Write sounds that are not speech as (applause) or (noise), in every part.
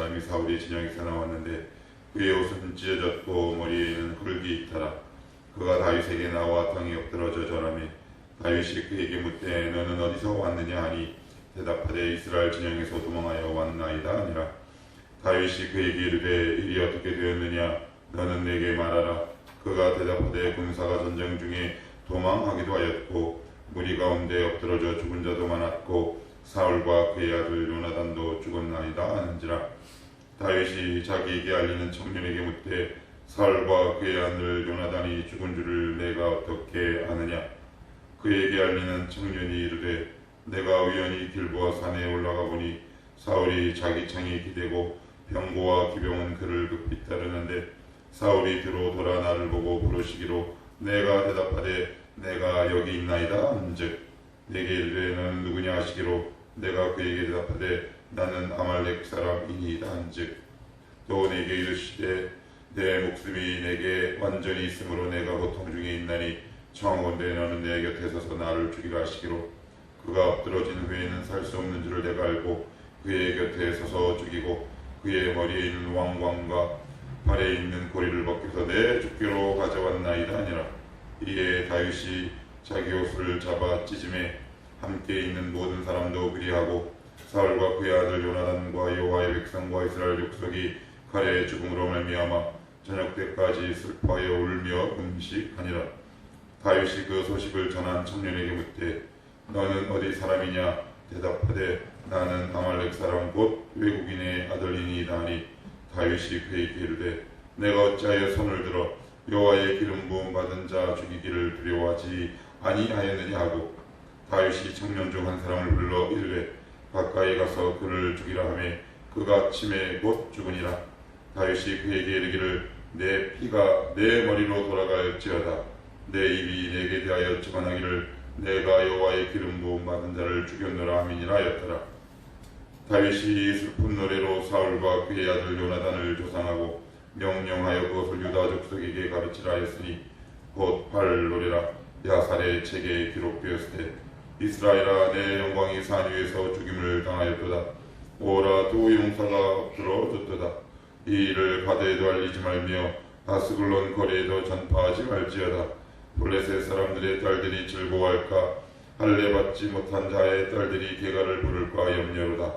사람이 사울의 진영에서 나왔는데 그의 옷은 찢어졌고 머리에는 흙이 있더라. 그가 다윗에게 나와 땅에 엎드러져 절하며 다윗이 그에게 묻되 너는 어디서 왔느냐 하니 대답하되 이스라엘 진영에서 도망하여 왔나이다 아니라. 다윗이 그에게 이르되 일이 어떻게 되었느냐? 너는 내게 말하라. 그가 대답하되 군사가 전쟁 중에 도망하기도 하였고 무리 가운데 엎드러져 죽은 자도 많았고 사울과 그의 아들 요나단도 죽었나이다 하는지라 다윗이 자기에게 알리는 청년에게 묻되 사울과 그의 아들 요나단이 죽은 줄을 내가 어떻게 아느냐? 그에게 알리는 청년이 이르되 내가 우연히 길보아 산에 올라가 보니 사울이 자기 창에 기대고 병고와 기병은 그를 급히 따르는데 사울이 뒤로 돌아 나를 보고 부르시기로 내가 대답하되 내가 여기 있나이다 한즉 내게 이르되 너는 누구냐 하시기로 내가 그에게 대답하되 나는 아말렉 사람이니이다 한즉 또 내게 이르시되 내 목숨이 내게 완전히 있으므로 내가 고통 중에 있나니 청원대 너는 내 곁에 서서 나를 죽이라 하시기로. 그가 엎드러진 후에는 살 수 없는 줄을 내가 알고 그의 곁에 서서 죽이고 그의 머리에 있는 왕관과 발에 있는 고리를 벗겨서 내 죽기로 가져왔나이다 아니라. 이에 다윗이 자기 옷을 잡아 찢음에 함께 있는 모든 사람도 그리하고 사울과 그의 아들 요나단과 여호와의 백성과 이스라엘 족속이 칼의 죽음으로 말미암아 저녁 때까지 슬퍼하여 울며 음식하니라. 다윗이 그 소식을 전한 청년에게 묻되 너는 어디 사람이냐? 대답하되 나는 아말렉 사람 곧 외국인의 아들이니이다 하니. 다윗이 그에게 이르되 내가 어찌하여 손을 들어 여호와의 기름 부음 받은 자 죽이기를 두려워하지 아니하였느냐? 하고 다윗이 청년 중 한 사람을 불러 이르되 가까이 가서 그를 죽이라 하매 그가 침에 곧 죽으니라. 다윗이 그에게 이르기를 내 피가 내 머리로 돌아갈지어다. 내 입이 내게 대하여 증언하기를 내가 여호와의 기름 부음 받은 자를 죽였노라 하미니라 하였더라. 다윗이 슬픈 노래로 사울과 그의 아들 요나단을 조상하고 명령하여 그것을 유다 족속에게 가르치라 했으니 곧 팔 노래라. 야살의 책에 기록되었을 때 이스라엘아 내 영광이 산 위에서 죽임을 당하였도다. 오라 두 용사가 들어줬도다. 이 일을 가드에도 알리지 말며 아스글론 거리에도 전파하지 말지어다. 블레셋 사람들의 딸들이 즐거워할까? 할례 받지 못한 자의 딸들이 개가를 부를까 염려로다.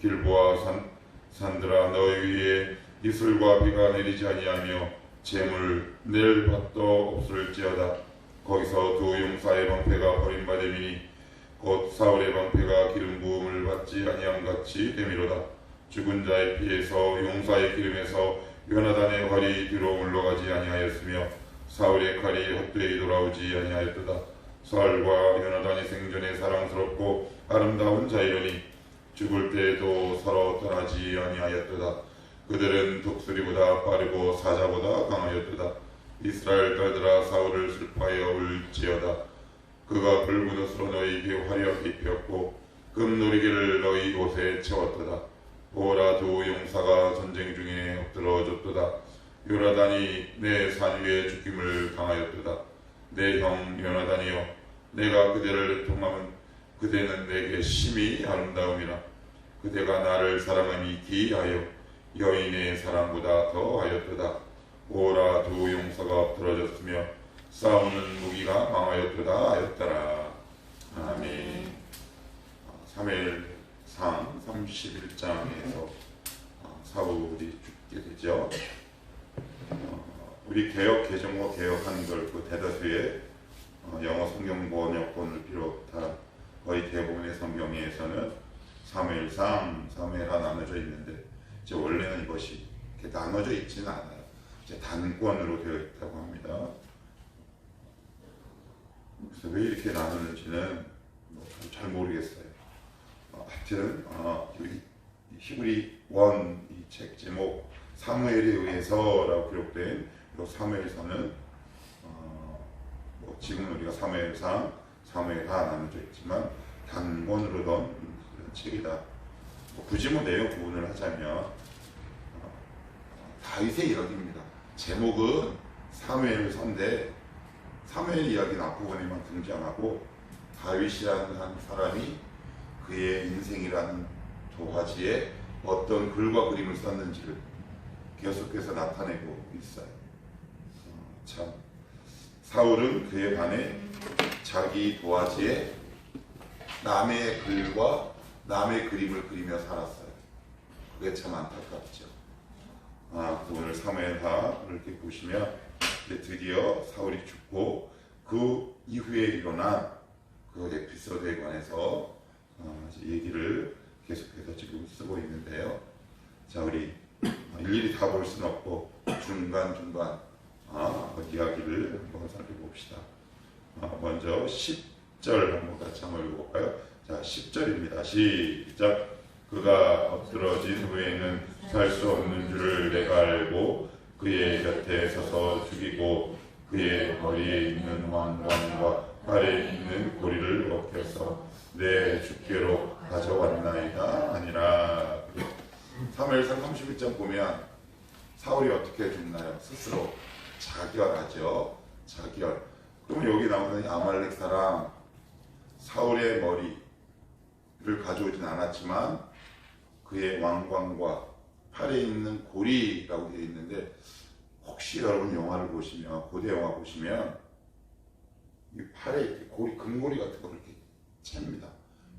길보아 산, 산들아 너희 위에 이슬과 비가 내리지 아니하며 재물 낼 밭도 없을지어다. 거기서 두 용사의 방패가 버림받음이니 곧 사울의 방패가 기름 부음을 받지 아니함 같이 되미로다. 죽은 자의 피에서 용사의 기름에서 요나단의 활이 뒤로 물러가지 아니하였으며 사울의 칼이 헛되이 돌아오지 아니하였도다. 사울과 요나단이 생전에 사랑스럽고 아름다운 자이러니 죽을 때에도 서로 떠나지 아니하였도다. 그들은 독수리보다 빠르고 사자보다 강하였도다. 이스라엘 딸들아 사울을 슬퍼하여 울지어다 그가 붉은 옷으로 너희에게 화려하게 입혔고 금놀이개를 너희 옷에 채웠도다. 보라 두 용사가 전쟁 중에 엎드러졌도다. 요나단이 내 산 위에 죽임을 당하였도다. 내 형 요나단이여 내가 그대를 통하면 그대는 내게 심히 아름다움이라. 그대가 나를 사랑함이 기하여 여인의 사랑보다 더하였도다. 오라 두 용사가 엎드러졌으며 싸우는 무기가 망하였도다 하였더라 아멘 3일 상 31장에서 사울이 죽게 되죠 어, 우리 개혁 개정어 개혁 한글 그 대다수의 어, 영어 성경 번역본을 비롯한 거의 대부분의 성경에서는 사무엘상, 사무엘하 나눠져 있는데 이제 원래는 이것이 이렇게 나눠져 있지는 않아요. 이제 단권으로 되어 있다고 합니다. 그래서 왜 이렇게 나누는지는 뭐잘 모르겠어요. 어, 하여튼 어, 이 히브리 원 이 책 제목 사무엘에 의해서라고 기록된 이 사무엘서는 어, 뭐 지금 우리가 사무엘상, 사무엘하 나눠져 있지만 단권으로 던 그런 책이다. 뭐 굳이 뭐 내용 구분을 하자면 어, 다윗의 이야기입니다. 제목은 사무엘서인데 사무엘 이야기는 앞부분에만 등장하고 다윗이라는 한 사람이 그의 인생이라는 도화지에 어떤 글과 그림을 썼는지를 계속해서 나타내고 있어요. 어, 참 사울은 그에 반해 자기 도화지에 남의 글과 남의 그림을 그리며 살았어요. 그게 참 안타깝죠. 아, 그래서 오늘 사무엘하 이렇게 보시면 이제 드디어 사울이 죽고 그 이후에 일어난 그 에피소드에 관해서 어, 얘기를 계속해서 지금 쓰고 있는데요. 자, 우리 일일이 다 볼 수는 없고 중간 중간 아, 그 이야기를 한번 살펴봅시다. 아, 먼저 10절 한번 같이 한번 읽어볼까요? 자, 10절입니다. 시작. 그가 엎드러진 후에는 살 수 없는 줄을 내가 알고 그의 곁에 서서 죽이고 그의 머리에 있는 왕관과 발에 있는 고리를 벗겨서 내 주께로 가져왔나이다 아니라 3일상 31장 보면 사울이 어떻게 죽나요? 스스로 자결하죠. 자결. 그러면 여기 나오는 이 아말렉 사람 사울의 머리를 가져오진 않았지만 그의 왕관과 팔에 있는 고리라고 되어 있는데 혹시 여러분 영화를 보시면 고대 영화 보시면 이 팔에 고리 금고리 같은 걸 이렇게 챕니다.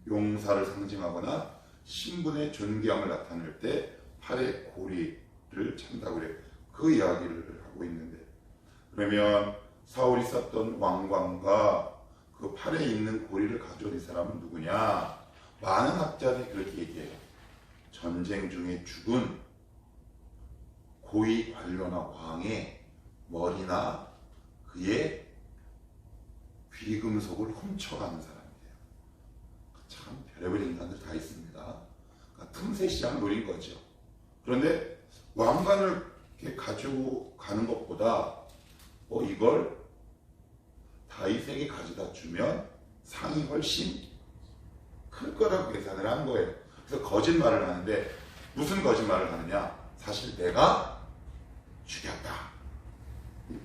용사를 상징하거나 신분의 존귀함을 나타낼 때 팔에 고리를 찬다고 그래요. 그 이야기를 하고 있는데 그러면 사울이 썼던 왕관과 그 팔에 있는 고리를 가져온 이 사람은 누구냐? 많은 학자들이 그렇게 얘기해요. 전쟁 중에 죽은 고위 관료나 왕의 머리나 그의 귀금속을 훔쳐가는 사람이에요. 참 별의별 인간들 다 있습니다. 그러니까 틈새 시장을 노린 거죠. 그런데 왕관을 이렇게 가지고 가는 것보다 어, 이걸 다윗에게 가져다 주면 상이 훨씬 클 거라고 계산을 한 거예요. 그래서 거짓말을 하는데 무슨 거짓말을 하느냐? 사실 내가 죽였다.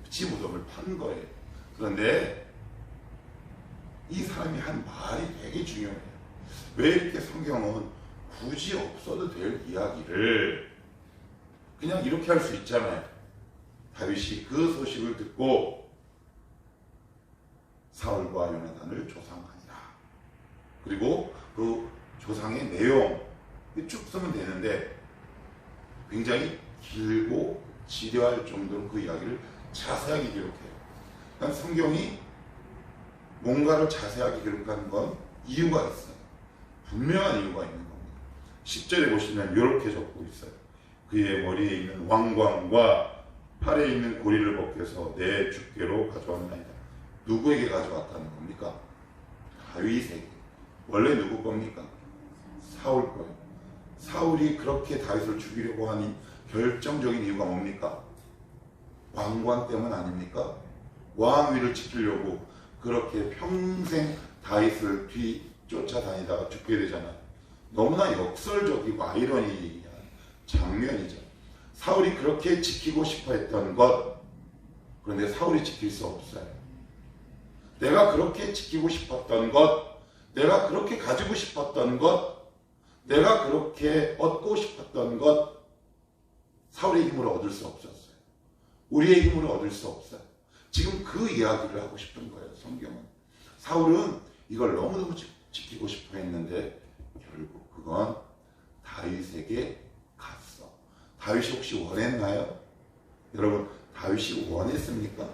지 무덤을 판 거예요. 그런데 이 사람이 한 말이 되게 중요해요. 왜 이렇게 성경은 굳이 없어도 될 이야기를 그냥 이렇게 할 수 있잖아요. 다윗이 그 소식을 듣고 사울과 요나단을 조상하니라. 그리고 그 조상의 내용 쭉 쓰면 되는데 굉장히 길고 지려할 정도로 그 이야기를 자세하게 기록해요. 그러니까 성경이 뭔가를 자세하게 기록하는 건 이유가 있어요. 분명한 이유가 있는 겁니다. 10절에 보시면 이렇게 적고 있어요. 그의 머리에 있는 왕관과 팔에 있는 고리를 벗겨서 내 주께로 가져왔나이다. 누구에게 가져왔다는 겁니까? 다윗에게. 원래 누구 겁니까? 사울 거예요. 사울이 그렇게 다윗을 죽이려고 하는 결정적인 이유가 뭡니까? 왕관 때문 아닙니까? 왕위를 지키려고 그렇게 평생 다윗을 뒤 쫓아다니다가 죽게 되잖아요. 너무나 역설적이고 아이러니한 장면이죠. 사울이 그렇게 지키고 싶어 했던 것, 그런데 사울이 지킬 수 없어요. 내가 그렇게 지키고 싶었던 것, 내가 그렇게 가지고 싶었던 것, 내가 그렇게 얻고 싶었던 것, 사울의 힘으로 얻을 수 없었어요. 우리의 힘으로 얻을 수 없어요. 지금 그 이야기를 하고 싶은 거예요, 성경은. 사울은 이걸 너무너무 지키고 싶어 했는데, 결국 그건 다윗에게 갔어. 다윗이 혹시 원했나요? 여러분, 다윗이 원했습니까?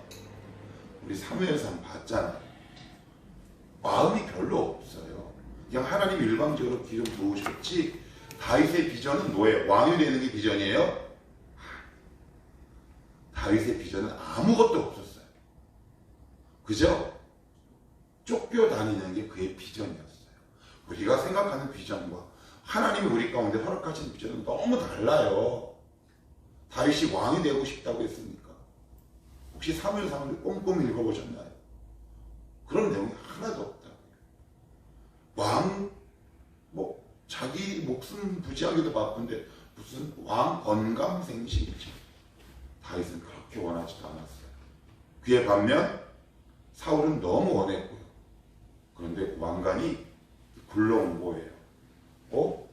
우리 사무엘상 봤잖아요. 마음이 별로 없어요. 그냥 하나님 일방적으로 기름 부으셨지 다윗의 비전은 뭐예요? 왕이 되는 게 비전이에요? 다윗의 비전은 아무것도 없었어요. 그죠? 쫓겨 다니는 게 그의 비전이었어요. 우리가 생각하는 비전과 하나님이 우리 가운데 허락하신 비전은 너무 달라요. 다윗이 왕이 되고 싶다고 했습니까? 혹시 사무엘상을 꼼꼼히 읽어보셨나요? 그런 내용이 하나도 없다고요. 왕, 뭐, 자기 목숨 부지하기도 바쁜데 무슨 왕 언감생심이죠. 다윗은 그렇게 원하지도 않았어요. 그에 반면 사울은 너무 원했고요. 그런데 왕관이 굴러온 거예요. 어?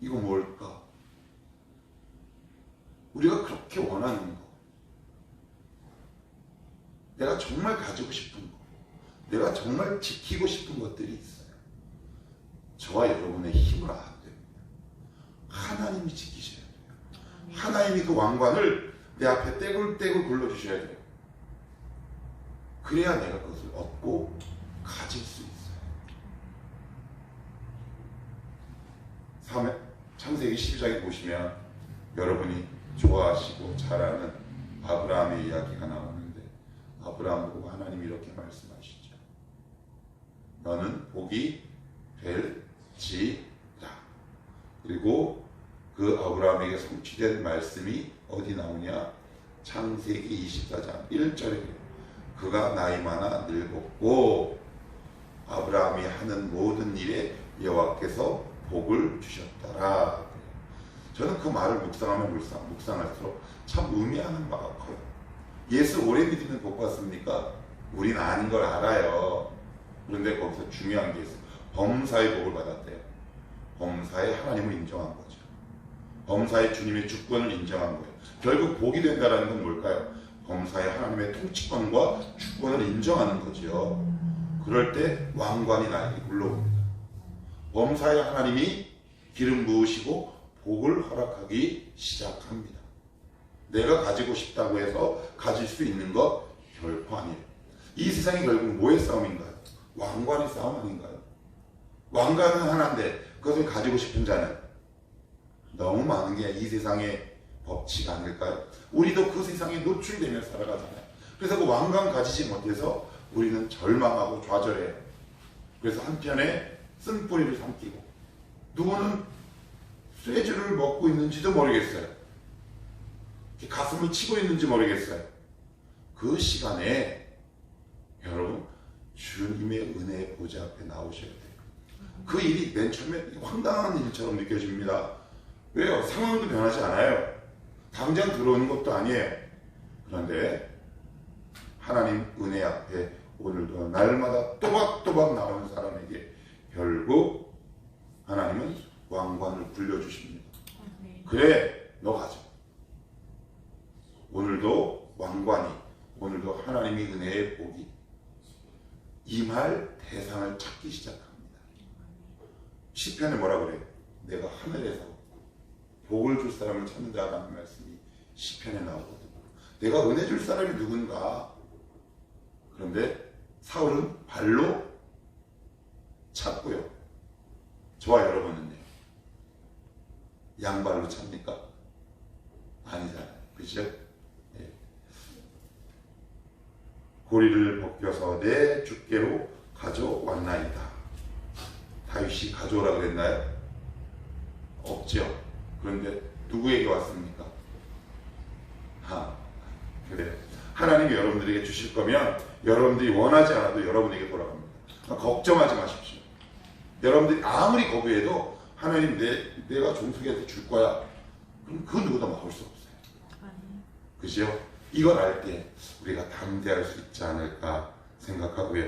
이거 뭘까? 우리가 그렇게 원하는 거. 내가 정말 가지고 싶은 거. 내가 정말 지키고 싶은 것들이 있어요. 저와 여러분의 힘으로 안 됩니다. 하나님이 지키셔야 돼요. 하나님이 그 왕관을 내 앞에 떼굴떼굴 굴러주셔야 돼요. 그래야 내가 그것을 얻고 가질 수 있어요. 삼- 창세기 12장에 보시면 여러분이 좋아하시고 잘 아는 아브라함의 이야기가 나오는데 아브라함 보고 하나님이 이렇게 말씀하시죠. 너는 복이 될지라. 그리고 그 아브라함에게 성취된 말씀이 어디 나오냐? 창세기 24장 1절에 그가 나이 많아 늙었고 아브라함이 하는 모든 일에 여호와께서 복을 주셨더라. 저는 그 말을 묵상하면 묵상, 묵상할수록 참 의미하는 바가 커요. 예수 오래 믿으면 복 받습니까? 우린 아닌 걸 알아요. 그런데 거기서 중요한 게 있어요. 범사의 복을 받았대요. 범사의 하나님을 인정한 거죠. 범사의 주님의 주권을 인정한 거예요. 결국 복이 된다는 건 뭘까요? 범사의 하나님의 통치권과 주권을 인정하는 거죠. 그럴 때 왕관이 나에게 굴러옵니다. 범사의 하나님이 기름 부으시고 복을 허락하기 시작합니다. 내가 가지고 싶다고 해서 가질 수 있는 것 결코 아니에요. 이 세상이 결국 뭐의 싸움인가요? 왕관의 싸움 아닌가요? 왕관은 하나인데 그것을 가지고 싶은 자는 너무 많은 게 이 세상의 법칙 아닐까요? 우리도 그 세상에 노출되며 살아가잖아요. 그래서 그 왕관 가지지 못해서 우리는 절망하고 좌절해요. 그래서 한편에 쓴뿌리를 삼키고 누구는 쇠주를 먹고 있는지도 모르겠어요. 가슴을 치고 있는지 모르겠어요. 그 시간에 여러분 주님의 은혜의 보좌 앞에 나오셔야 돼요. 그 일이 맨 처음에 황당한 일처럼 느껴집니다. 왜요? 상황도 변하지 않아요. 당장 들어오는 것도 아니에요. 그런데 하나님 은혜 앞에 오늘도 날마다 또박또박 나오는 사람에게 결국 하나님은 왕관을 굴려주십니다. 그래, 너 가져. 오늘도 왕관이, 오늘도 하나님의 은혜의 복이 임할 대상을 찾기 시작합니다. 시편에 뭐라 그래요? 내가 하늘에서 복을 줄 사람을 찾는다라는 말씀이 시편에 나오거든요. 내가 은혜 줄 사람이 누군가? 그런데 사울은 발로 찾고요. 저와 여러분은요. 양발로 찹니까? 아니잖아요. 그죠? 예. 고리를 벗겨서 내 주께로 가져왔나이다. 다윗이 가져오라 그랬나요? 없죠. 그런데 누구에게 왔습니까? 하, 그래. 하나님이 여러분들에게 주실 거면 여러분들이 원하지 않아도 여러분에게 돌아갑니다. 걱정하지 마십시오. 여러분들이 아무리 거부해도 하나님 내, 내가 종속이한테 줄 거야. 그럼 그 누구도 막을 수 없어요. 그죠? 이걸 알 때 우리가 담대할 수 있지 않을까 생각하고요.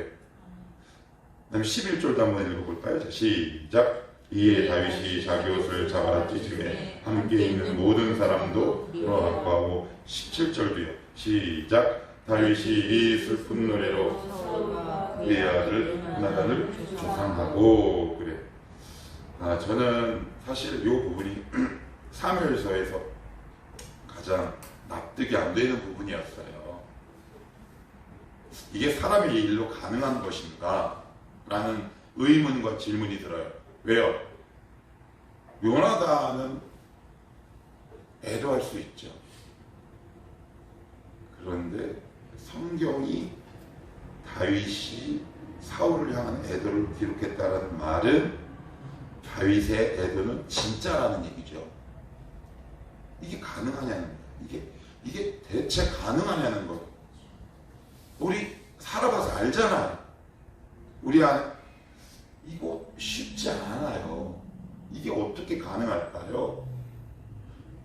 그다음 11절도 한번 읽어볼까요? 자, 시작. 이에 다윗이 자기 옷을 잡아 찢음에 함께 있는 모든 사람도 돌아가고 17절도요. 시작. 다윗이 이 슬픈 노래로 그의 아들 나단을 조상하고 그래. 아 저는 사실 이 부분이 (clears throat) 사무엘서에서 가장 납득이 안 되는 부분이었어요. 이게 사람의 일로 가능한 것인가? 라는 의문과 질문이 들어요. 왜요? 요나단은 애도할 수 있죠. 그런데 성경이 다윗이 사울을 향한 애도를 기록했다는 말은 다윗의 애도는 진짜라는 얘기죠. 이게 가능하냐는 거예요. 이게 이게 대체 가능하냐는 거예요. 우리 살아봐서 알잖아요. 우리 안 이거 쉽지 않아요. 이게 어떻게 가능할까요?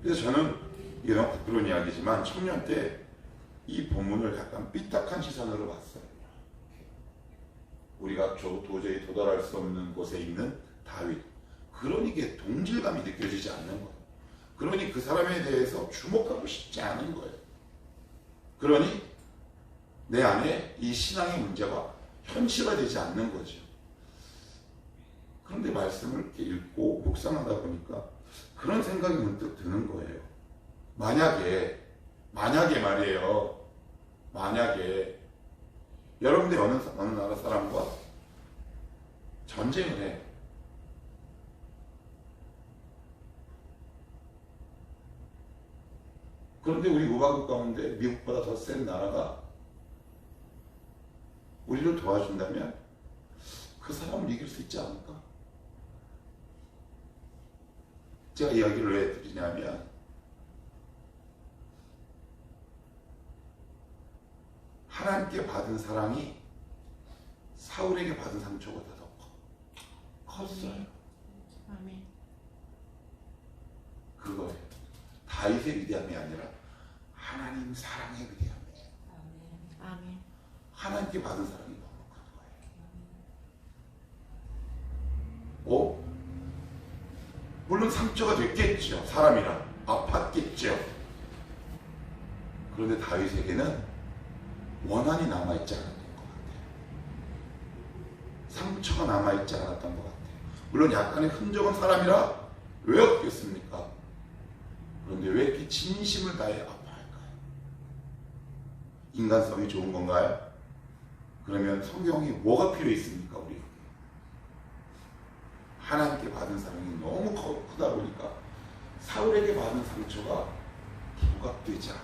그래서 저는 너무 부끄러운 이야기지만 청년 때 이 본문을 약간 삐딱한 시선으로 봤어요. 우리가 저 도저히 도달할 수 없는 곳에 있는 다윗. 그러니 이게 동질감이 느껴지지 않는 거예요. 그러니 그 사람에 대해서 주목하고 싶지 않은 거예요. 그러니 내 안에 이 신앙의 문제가 현실화 되지 않는 거죠. 그런데 말씀을 이렇게 읽고 묵상하다 보니까 그런 생각이 문득 드는 거예요. 만약에, 만약에 말이에요. 만약에 여러분들이 어느, 어느 나라 사람과 전쟁을 해. 그런데 우리 우방국 가운데 미국보다 더 센 나라가 우리를 도와준다면 그 사람을 이길 수 있지 않을까? 제가 이야기를 왜 드리냐면 하나님께 받은 사랑이 사울에게 받은 상처보다 더 커- 컸어요. 아멘. 그거예요. 다윗의 위대함이 아니라 하나님 사랑의 위대함이에요. 아멘. 하나님께 받은 사랑이 너무 큰 거예요. 어? 물론 상처가 됐겠죠. 사람이라 아팠겠죠. 그런데 다윗에게는 원한이 남아있지 않았던 것 같아요. 상처가 남아있지 않았던 것 같아요. 물론 약간의 흔적은 사람이라 왜 없겠습니까? 그런데 왜 이렇게 진심을 다해 아파할까요? 인간성이 좋은 건가요? 그러면 성경이 뭐가 필요 있습니까, 우리? 하나님께 받은 사랑이 너무 커- 크다 보니까 사울에게 받은 상처가 부각되지 않아요.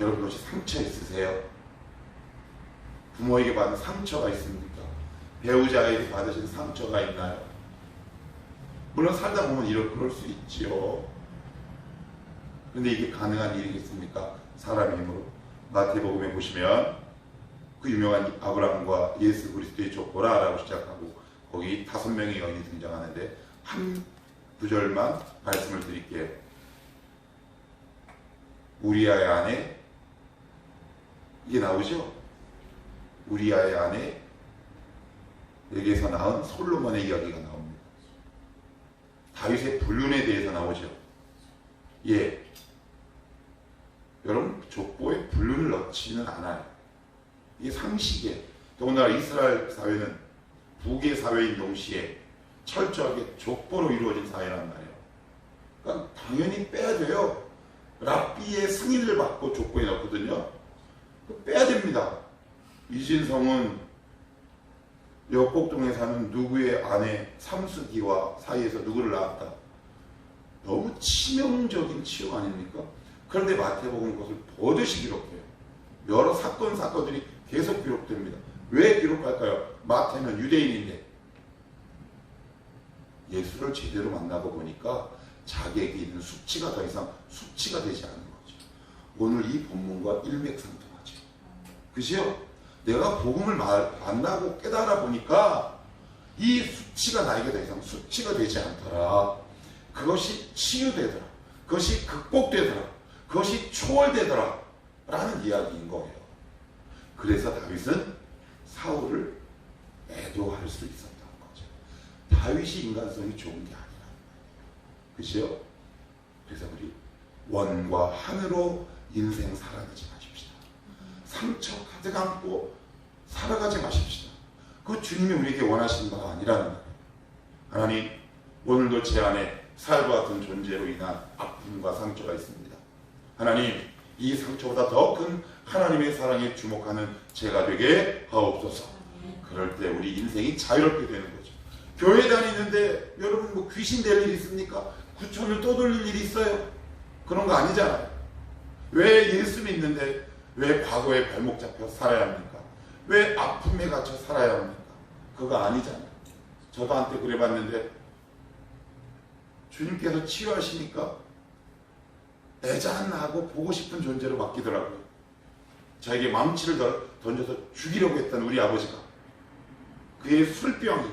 여러분 혹시 상처 있으세요? 부모에게 받은 상처가 있습니까? 배우자에게 받으신 상처가 있나요? 물론 살다 보면 이럴 그럴 수 있지요. 근데 이게 가능한 일이겠습니까? 사람의 힘으로. 마태복음에 보시면 그 유명한 아브라함과 예수 그리스도의 족보라라고 시작하고 거기 다섯 명의 여인이 등장하는데 한 구절만 말씀을 드릴게요. 우리아의 아내 이게 나오죠? 우리아의 아내 에게서 낳은 솔로몬의 이야기가 나옵니다. 다윗의 불륜에 대해서 나오죠. 예. 여러분 족보에 불륜을 넣지는 않아요. 이게 상식이에요. 더군다나 이스라엘 사회는 북의 사회인 동시에 철저하게 족보로 이루어진 사회란 말이에요. 그러니까 당연히 빼야 돼요. 랍비의 승인을 받고 족보에 넣거든요. 빼야 됩니다. 이진성은 역곡동에 사는 누구의 아내 삼수기와 사이에서 누구를 낳았다. 너무 치명적인 치욕 아닙니까? 그런데 마태복음 그것을 버젓이 기록해요. 여러 사건 사건들이 계속 기록됩니다. 왜 기록할까요? 마태는 유대인인데 예수를 제대로 만나고 보니까 자기에게 있는 수치가 더 이상 수치가 되지 않는 거죠. 오늘 이 본문과 일맥상통하죠. 그죠? 내가 복음을 만나고 깨달아 보니까 이 수치가 나에게 더 이상 수치가 되지 않더라. 그것이 치유되더라. 그것이 극복되더라. 그것이 초월되더라. 라는 이야기인 거예요. 그래서 다윗은 사울을 애도할 수 있었던 거죠. 다윗이 인간성이 좋은 게 아니라. 그죠? 그래서 우리 원과 한으로 인생 살아가지 마십시다. 상처 가득 안고 살아가지 마십시다. 그 주님이 우리에게 원하시는 바가 아니라는 거예요. 하나님, 오늘도 제 안에 살과 같은 존재로 인한 아픔과 상처가 있습니다. 하나님, 이 상처보다 더 큰 하나님의 사랑에 주목하는 제가 되게 하옵소서. 그럴 때 우리 인생이 자유롭게 되는 거죠. 교회 다니는데 여러분 뭐 귀신 될 일 있습니까? 구천을 떠돌릴 일이 있어요? 그런 거 아니잖아요. 왜 예수 믿는데 왜 과거에 발목 잡혀 살아야 합니까? 왜 아픔에 갇혀 살아야 합니까? 그거 아니잖아요. 저도 한때 그래 봤는데 주님께서 치유하시니까 애잔하고 보고 싶은 존재로 바뀌더라고요. 저에게 망치를 던져서 죽이려고 했던 우리 아버지가 그의 술병이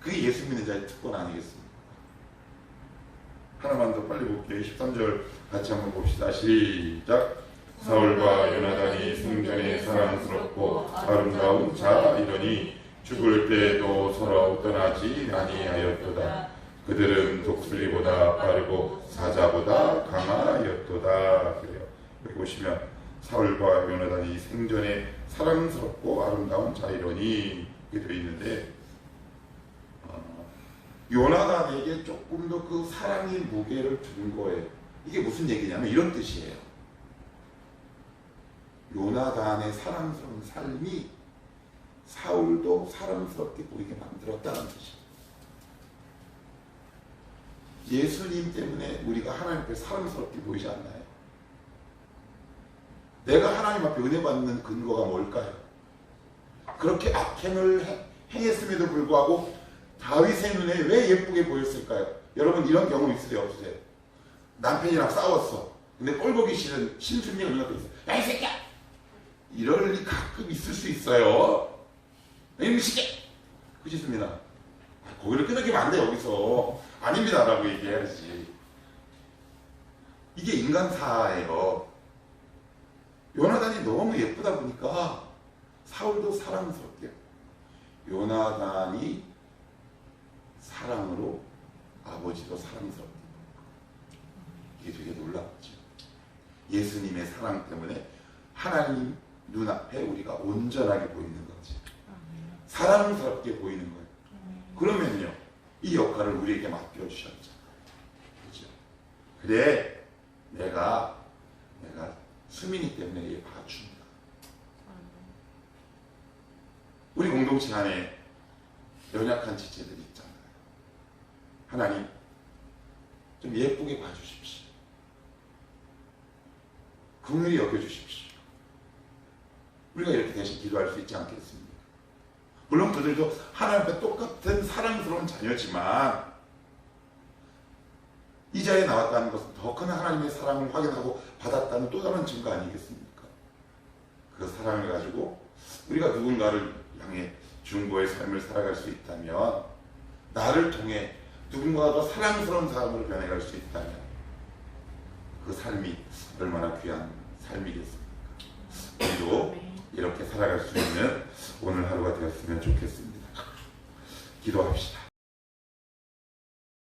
그게 예수 믿는 자의 특권 아니겠습니까? 하나만 더 빨리 볼게요. 13절 같이 한번 봅시다. 시작. 사울과 요나단이 승전에 사랑스럽고 아름다운 자이러니 죽을 때도 서로 떠나지 아니하였도다. 그들은 독수리보다 빠르고 사자보다 강하였도다. 그래요. 보시면 사울과 요나단이 생전에 사랑스럽고 아름다운 자이러니 이렇게 되어 있는데 어, 요나단에게 조금 더 그 사랑의 무게를 준 거예요. 이게 무슨 얘기냐면 이런 뜻이에요. 요나단의 사랑스러운 삶이 사울도 사랑스럽게 보이게 만들었다는 뜻이에요. 예수님 때문에 우리가 하나님 앞에 사랑스럽게 보이지 않나요? 내가 하나님 앞에 은혜 받는 근거가 뭘까요? 그렇게 악행을 해- 행했음에도 불구하고 다윗의 눈에 왜 예쁘게 보였을까요? 여러분 이런 경험 있으세요 없으세요? 남편이랑 싸웠어. 근데 꼴보기 싫은 신순이가 눈앞에 있어. 야 이 새끼야! 이럴 일 가끔 있을 수 있어요. 이놈 시끼! 그렇습니다. 아, 고개를 끄덕이면 안 돼 여기서. 아닙니다 라고 얘기해야지. 이게 인간사예요. 요나단이 너무 예쁘다 보니까 사울도 사랑스럽게 요나단이 사랑으로 아버지도 사랑스럽게 이게 되게 놀랍죠. 예수님의 사랑 때문에 하나님 눈앞에 우리가 온전하게 보이는 거지. 사랑스럽게 보이는 거예요. 그러면요, 이 역할을 우리에게 맡겨주셨죠. 그죠? 그래, 내가, 내가 수민이 때문에 얘 봐준다. 아멘. 우리 공동체 안에 연약한 지체들이 있잖아요. 하나님, 좀 예쁘게 봐주십시오. 긍휼히 여겨주십시오. 우리가 이렇게 대신 기도할 수 있지 않겠습니까? 물론 그들도 하나님 앞에 똑같은 사랑스러운 자녀지만 이 자리에 나왔다는 것은 더 큰 하나님의 사랑을 확인하고 받았다는 또 다른 증거 아니겠습니까? 그 사랑을 가지고 우리가 누군가를 향해 중고의 삶을 살아갈 수 있다면 나를 통해 누군가가 더 사랑스러운 사람으로 변해갈 수 있다면 그 삶이 얼마나 귀한 삶이겠습니까? 우리도. 이렇게 살아갈 수 있는 오늘 하루가 되었으면 좋겠습니다. 기도합시다.